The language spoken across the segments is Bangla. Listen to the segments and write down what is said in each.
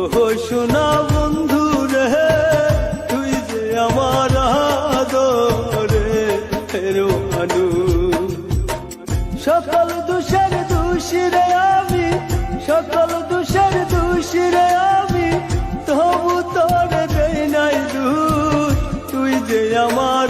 ওহো সোনা বন্ধু রে তুই যে আমার আদরে ফেরোয়ানু সকল দুষের দোষীরে আমি সকল দুষের দোষীরে আমি তবু তোর দেই নাই দূর তুই যে আমার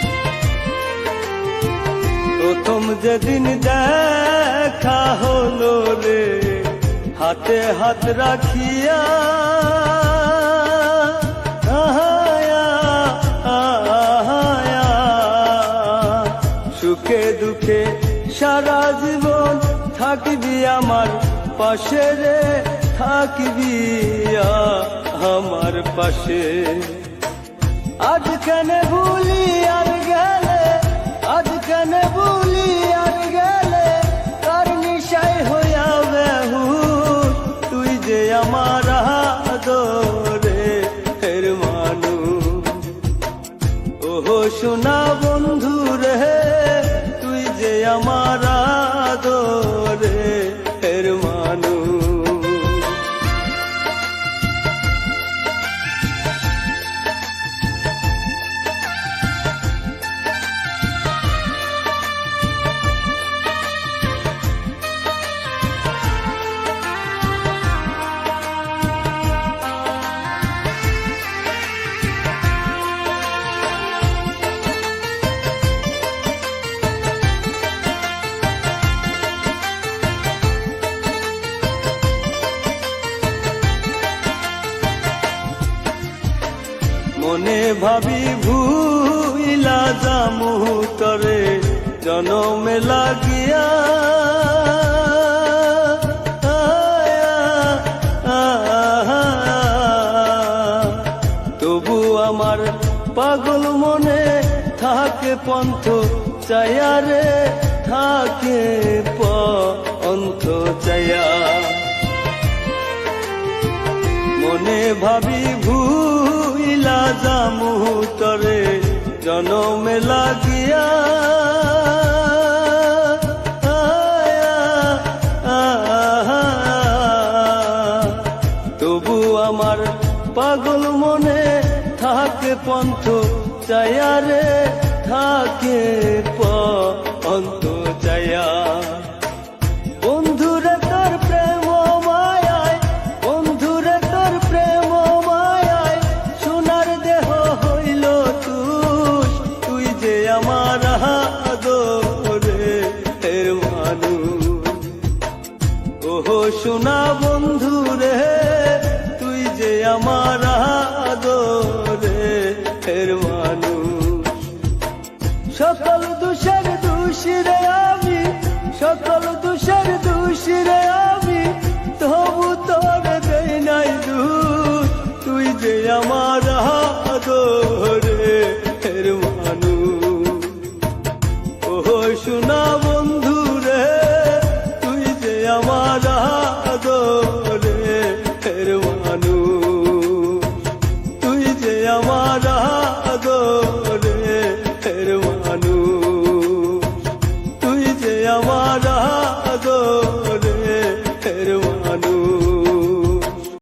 প্রথম যেদিন দেখা হলো রে, হাতে হাত রাখিয়া সুখে দুঃখে সারা জীবন থাকবি আমার পাশে রে, থাকবি আমার পাশে। আজ কেন ভুলি আর ওহো মনে ভাবি ভুইলা জামু তরে, জনমে লাগিয়া। তবু আমার পাগল মনে থাকে পন্থ চায়া রে, থাকে পন্থ চায়া মনে ভাবি ভুইলা জামু তরে জনমে লাগিয়া। তবু আমার পাগল মনে থাকে পন্থ চায়া রে, থাকে পন্থ চায়া সোনা বন্ধু রে, তুই যে আমার আদরে এর মানুষ। সকল দুষের দোষীরে আমি, সকল দুষের দোষীরে আমি, তবু তোর দেই নাই দূর তুই যে আমার আদরে